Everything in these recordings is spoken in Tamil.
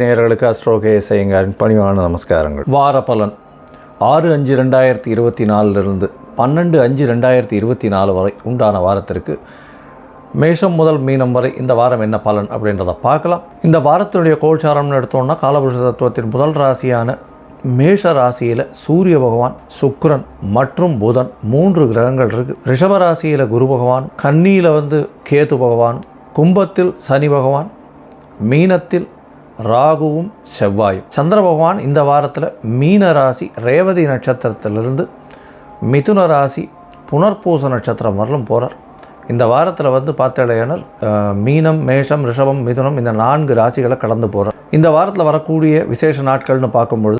நேயர்களுக்கு அஸ்ட்ரோகே செய்யுங்காரின் பணிவான நமஸ்காரங்கள். வார பலன். ஆறு அஞ்சு ரெண்டாயிரத்தி இருபத்தி நாலுலேருந்து பன்னெண்டு அஞ்சு ரெண்டாயிரத்தி இருபத்தி நாலு வரை உண்டான வாரத்திற்கு மேஷம் முதல் மீனம் வரை இந்த வாரம் என்ன பலன் அப்படின்றத பார்க்கலாம். இந்த வாரத்தினுடைய கோல்சாரம்னு எடுத்தோம்னா காலபுருஷ தத்துவத்தின் முதல் ராசியான மேஷ ராசியில் சூரிய பகவான் சுக்ரன் மற்றும் புதன் மூன்று கிரகங்கள் இருக்கு. ரிஷப ராசியில் குரு பகவான் கன்னியில் வந்து கேது பகவான் கும்பத்தில் சனி பகவான் மீனத்தில் ராகுவும் செவ்வாயும். சந்திர பகவான் இந்த வாரத்தில் மீன ராசி ரேவதி நட்சத்திரத்திலிருந்து மிதுன ராசி புனர்பூச நட்சத்திரம் வரலும் போகிறார் இந்த வாரத்தில் வந்து பார்த்தேடையானால் மீனம் மேஷம் ரிஷபம் மிதுனம் இந்த நான்கு ராசிகளை கடந்து போகிறார் இந்த வாரத்தில் வரக்கூடிய விசேஷ நாட்கள்னு பார்க்கும்பொழுது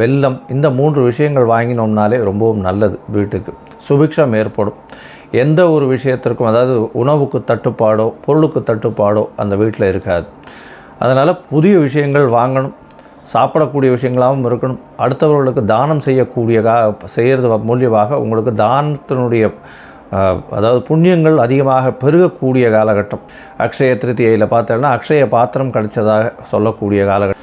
வெல்லம் இந்த மூன்று விஷயங்கள் வாங்கினோம்னாலே ரொம்பவும் நல்லது வீட்டுக்கு. சுபிக்ஷம் ஏற்படும். எந்த ஒரு விஷயத்திற்கும் அதாவது உணவுக்கு தட்டுப்பாடோ பொருளுக்கு தட்டுப்பாடோ அந்த வீட்டில் இருக்காது. அதனால் புதிய விஷயங்கள் வாங்கணும். சாப்பிடக்கூடிய விஷயங்களாகவும் இருக்கணும். அடுத்தவர்களுக்கு தானம் செய்யக்கூடிய கா செய்கிறது மூலியமாக உங்களுக்கு தானத்தினுடைய அதாவது புண்ணியங்கள் அதிகமாக பெருகக்கூடிய காலகட்டம். அக்ஷய திருத்தியையில் பார்த்தோன்னா அக்ஷய பாத்திரம் கிடைச்சதாக சொல்லக்கூடிய காலகட்டம்.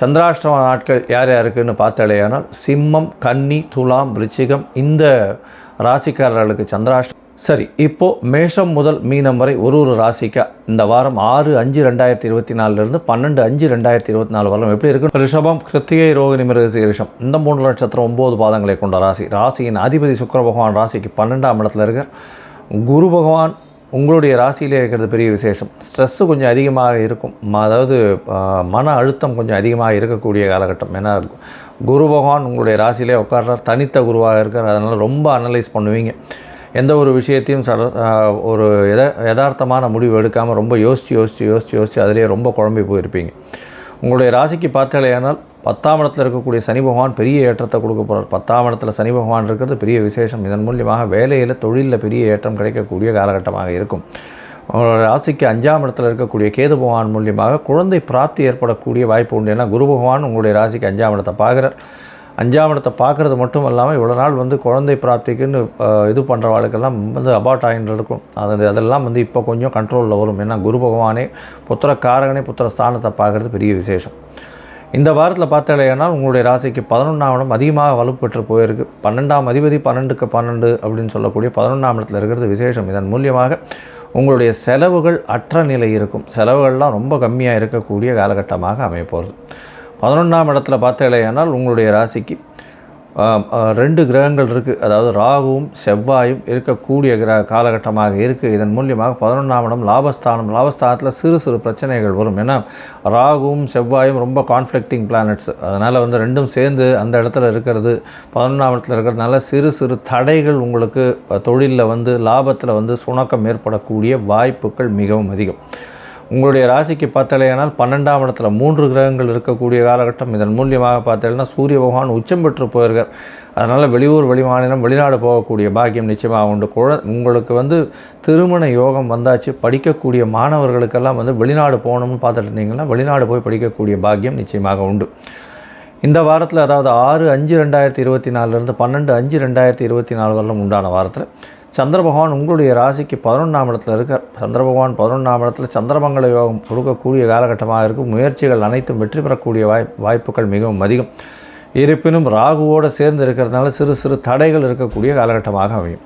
சந்திராஷ்டம நாட்கள் யார் யாருக்குன்னு பார்த்தாலேயானால் சிம்மம் கன்னி துலாம் விருச்சிகம் இந்த ராசிக்காரர்களுக்கு சந்திராஷ்டம் சரி இப்போது மேஷம் முதல் மீனம் வரை ஒரு ஒரு ராசிக்கா? இந்த வாரம் ஆறு அஞ்சு ரெண்டாயிரத்தி இருபத்தி நாலுலேருந்து பன்னெண்டு அஞ்சு ரெண்டாயிரத்தி இருபத்தி நாலு வாரம் எப்படி இருக்கும் ரிஷபம் கிருத்திகை ரோகிணி மிருகசி ரிஷம். இந்த மூன்று நட்சத்திரம் ஒம்பது பாதங்களை கொண்ட ராசி. ராசியின் அதிபதி சுக்கர பகவான் ராசிக்கு பன்னெண்டாம் இடத்துல இருக்கார். குரு பகவான் உங்களுடைய ராசியிலே இருக்கிறது பெரிய விசேஷம். ஸ்ட்ரெஸ்ஸு கொஞ்சம் அதிகமாக இருக்கும். அதாவது மன அழுத்தம் கொஞ்சம் அதிகமாக இருக்கக்கூடிய காலகட்டம். ஏன்னா குரு பகவான் உங்களுடைய ராசியிலே உட்கார்றார். தனித்த குருவாக இருக்கார். அதனால் ரொம்ப அனலைஸ் பண்ணுவீங்க. எந்த ஒரு விஷயத்தையும் சட ஒரு எத யதார்த்தமான முடிவு எடுக்காமல் ரொம்ப யோசித்து யோசித்து யோசித்து யோசித்து அதிலே ரொம்ப குழம்பி போயிருப்பீங்க. உங்களுடைய ராசிக்கு பார்த்தாலேயானால் பத்தாம் இடத்துல இருக்கக்கூடிய சனி பகவான் பெரிய ஏற்றத்தை கொடுக்க போகிறார் பத்தாம் இடத்துல சனி பகவான் இருக்கிறது பெரிய விசேஷம். இதன் மூலியமாக வேலையில் தொழிலில் பெரிய ஏற்றம் கிடைக்கக்கூடிய காலகட்டமாக இருக்கும். உங்களோட ராசிக்கு அஞ்சாம் இடத்துல இருக்கக்கூடிய கேது பகவான் மூலியமாக குழந்தை பிராப்தி ஏற்படக்கூடிய வாய்ப்பு உண்டு. ஏன்னா குரு பகவான் உங்களுடைய ராசிக்கு அஞ்சாம் இடத்தை பார்க்குறார். அஞ்சாம் இடத்தை பார்க்குறது மட்டும் இல்லாமல் இவ்வளோ நாள் வந்து குழந்தை பிராப்திக்குன்னு இது பண்ணுறவாளுக்கெல்லாம் வந்து அபார்ட் ஆகிட்டு இருக்கும். அது அதெல்லாம் வந்து இப்போ கொஞ்சம் கண்ட்ரோலில் வரும். ஏன்னா குரு பகவானே புத்திர காரகனே புத்திர ஸ்தானத்தை பார்க்குறது பெரிய விசேஷம். இந்த வாரத்தில் பார்த்தாலேனால் உங்களுடைய ராசிக்கு பதினொன்றாம் இடம் அதிகமாக வலுப்பெற்று போயிருக்கு. பன்னெண்டாம் அதிபதி பன்னெண்டுக்கு பன்னெண்டு அப்படின்னு சொல்லக்கூடிய பதினொன்றாம் இடத்துல இருக்கிறது விசேஷம். இதன் மூலியமாக உங்களுடைய செலவுகள் அற்ற நிலை இருக்கும். செலவுகள்லாம் ரொம்ப கம்மியாக இருக்கக்கூடிய காலகட்டமாக அமையப்போகிறது பதினொன்றாம் இடத்துல பார்த்தாலேயானால் உங்களுடைய ராசிக்கு ரெண்டு கிரகங்கள் இருக்குது அதாவது ராகுவும் செவ்வாயும் இருக்கக்கூடிய கிர காலகட்டமாக இருக்குது இதன் மூலியமாக பதினொன்றாம் இடம் லாபஸ்தானம். லாபஸ்தானத்தில் சிறு சிறு பிரச்சனைகள் வரும். ஏன்னா ராகுவும் செவ்வாயும் ரொம்ப கான்ஃப்ளிக்டிங் பிளானட்ஸ் அதனால் வந்து ரெண்டும் சேர்ந்து அந்த இடத்துல இருக்கிறது பதினொன்றாம் இடத்துல இருக்கிறதுனால சிறு சிறு தடைகள் உங்களுக்கு தொழிலில் வந்து லாபத்தில் வந்து சுணக்கம் ஏற்படக்கூடிய வாய்ப்புகள் மிகவும் அதிகம். உங்களுடைய ராசிக்கு பார்த்தலையானால் பன்னெண்டாம் இடத்துல மூன்று கிரகங்கள் இருக்கக்கூடிய காலகட்டம். இதன் மூலியமாக பார்த்தீங்கன்னா சூரிய பகவான் உச்சம் பெற்று போயிருக்கார். அதனால் வெளியூர் வெளிமாநிலம் வெளிநாடு போகக்கூடிய பாக்கியம் நிச்சயமாக உண்டு. குழ உங்களுக்கு வந்து திருமண யோகம் வந்தாச்சு. படிக்கக்கூடிய மாணவர்களுக்கெல்லாம் வந்து வெளிநாடு போகணும்னு பார்த்துட்டு இருந்தீங்கன்னா வெளிநாடு போய் படிக்கக்கூடிய பாக்கியம் நிச்சயமாக உண்டு. இந்த வாரத்தில் அதாவது ஆறு அஞ்சு ரெண்டாயிரத்தி இருபத்தி நாலுலேருந்து பன்னெண்டு அஞ்சு ரெண்டாயிரத்தி இருபத்தி நாலு வரலும் உண்டான வாரத்தில். சந்திர பகவான் உங்களுடைய ராசிக்கு பதினொன்றாம் இடத்துல இருக்கார். சந்திர பகவான் பதினொன்றாம் இடத்துல சந்திரமங்கல யோகம் கொடுக்கக்கூடிய காலகட்டமாக இருக்கும். முயற்சிகள் அனைத்தும் வெற்றி பெறக்கூடிய வாய் வாய்ப்புகள் மிகவும் அதிகம். இருப்பினும் ராகுவோடு சேர்ந்து இருக்கிறதுனால சிறு சிறு தடைகள் இருக்கக்கூடிய காலகட்டமாக அமையும்.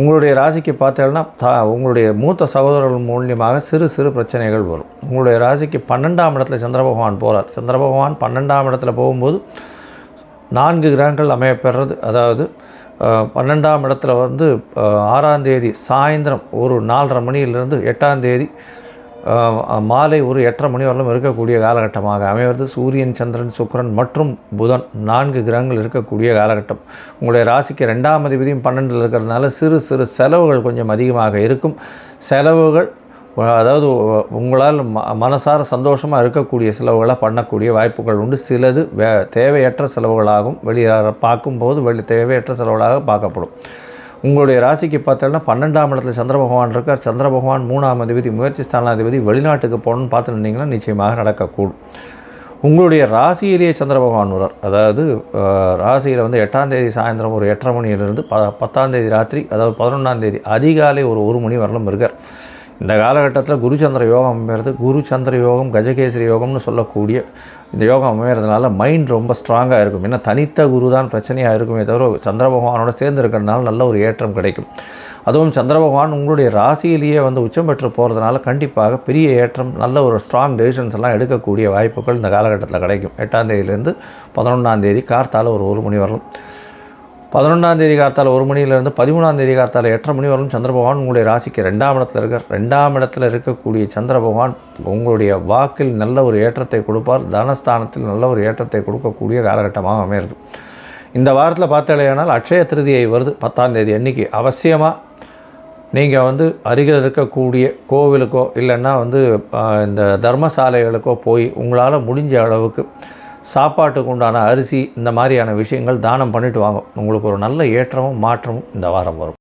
உங்களுடைய ராசிக்கு பார்த்தீங்கன்னா த உங்களுடைய மூத்த சகோதரர்கள் மூலியமாக சிறு சிறு பிரச்சனைகள் வரும். உங்களுடைய ராசிக்கு பன்னெண்டாம் இடத்துல சந்திர பகவான் போகிறார் சந்திர பகவான் பன்னெண்டாம் இடத்துல போகும்போது நான்கு கிரகங்கள் அமையப்பெறது அதாவது பன்னெண்டாம் இடத்துல வந்து ஆறாம் தேதி சாயந்தரம் ஒரு நாலரை மணியிலிருந்து எட்டாம் தேதி மாலை ஒரு எட்டரை மணி வரலும் இருக்கக்கூடிய காலகட்டமாக அமைவது. சூரியன் சந்திரன் சுக்கரன் மற்றும் புதன் நான்கு கிரகங்கள் இருக்கக்கூடிய காலகட்டம். உங்களுடைய ராசிக்கு ரெண்டாம் அதிபதியும் பன்னெண்டில் இருக்கிறதுனால சிறு சிறு செலவுகள் கொஞ்சம் அதிகமாக இருக்கும். செலவுகள் அதாவது உங்களால் ம மனசார சந்தோஷமாக இருக்கக்கூடிய செலவுகளை பண்ணக்கூடிய வாய்ப்புகள் உண்டு. சிலது வே தேவையற்ற செலவுகளாகும் வெளியாக பார்க்கும்போது வெளி தேவையற்ற செலவுகளாக பார்க்கப்படும். உங்களுடைய ராசிக்கு பார்த்தோன்னா பன்னெண்டாம் இடத்துல சந்திர பகவான் இருக்கார். சந்திர பகவான் மூணாம் அதிபதி முயற்சி ஸ்தானாதிபதி வெளிநாட்டுக்கு போகணும்னு பார்த்துருந்தீங்கன்னா நிச்சயமாக நடக்கக்கூடும். உங்களுடைய ராசியிலேயே சந்திர பகவான் வரார் அதாவது ராசியில் வந்து எட்டாம் தேதி சாயந்தரம் ஒரு எட்டரை மணியிலிருந்து ப பத்தாம் தேதி ராத்திரி அதாவது பதினொன்றாம் தேதி அதிகாலை ஒரு ஒரு மணி வரலும் இருக்கார். இந்த காலகட்டத்தில் குருச்சந்திர யோகம் அமைகிறது. குருச்சந்திர யோகம் கஜகேசரி யோகம்னு சொல்லக்கூடிய இந்த யோகம் அமைகிறதுனால மைண்ட் ரொம்ப ஸ்ட்ராங்காக இருக்கும். ஏன்னா தனித்த குரு தான் பிரச்சனையாக இருக்குமே தவிர சந்திர பகவானோட சேர்ந்து இருக்கிறதுனால நல்ல ஒரு ஏற்றம் கிடைக்கும். அதுவும் சந்திர பகவான் உங்களுடைய ராசியிலேயே வந்து உச்சம் பெற்று போகிறதுனால கண்டிப்பாக பெரிய ஏற்றம் நல்ல ஒரு ஸ்ட்ராங் டெசிஷன்ஸ் எல்லாம் எடுக்கக்கூடிய வாய்ப்புகள் இந்த காலகட்டத்தில் கிடைக்கும். எட்டாம் தேதியிலேருந்து பதினொன்றாம் தேதி கார்த்தால் ஒரு ஒரு மணி வரலாம். பதினொன்றாம் தேதி ஒரு மணியிலேருந்து பதிமூணாம் தேதி காத்தால் எட்டரை மணி வரும் சந்திர பகவான் உங்களுடைய ராசிக்கு ரெண்டாம் இடத்துல இருக்கார் ரெண்டாம் இடத்துல இருக்கக்கூடிய சந்திர பகவான் உங்களுடைய வாக்கில் நல்ல ஒரு ஏற்றத்தை கொடுப்பார். தனஸ்தானத்தில் நல்ல ஒரு ஏற்றத்தை கொடுக்கக்கூடிய காலகட்டமாக அமையிறது. இந்த வாரத்தில் பார்த்தாலேயானால் அக்ஷய திருதியை வருது. பத்தாம் தேதி அன்றைக்கி அவசியமாக நீங்கள் வந்து அருகில் இருக்கக்கூடிய கோவிலுக்கோ இல்லைன்னா வந்து இந்த தர்மசாலைகளுக்கோ போய் உங்களால் முடிஞ்ச அளவுக்கு சாப்பாட்டுக்கு உண்டான அரிசி இந்த மாதிரியான விஷயங்கள் தானம் பண்ணிட்டு வாங்க. உங்களுக்கு ஒரு நல்ல ஏற்றமும் மாற்றமும் இந்த வாரம் வரும்.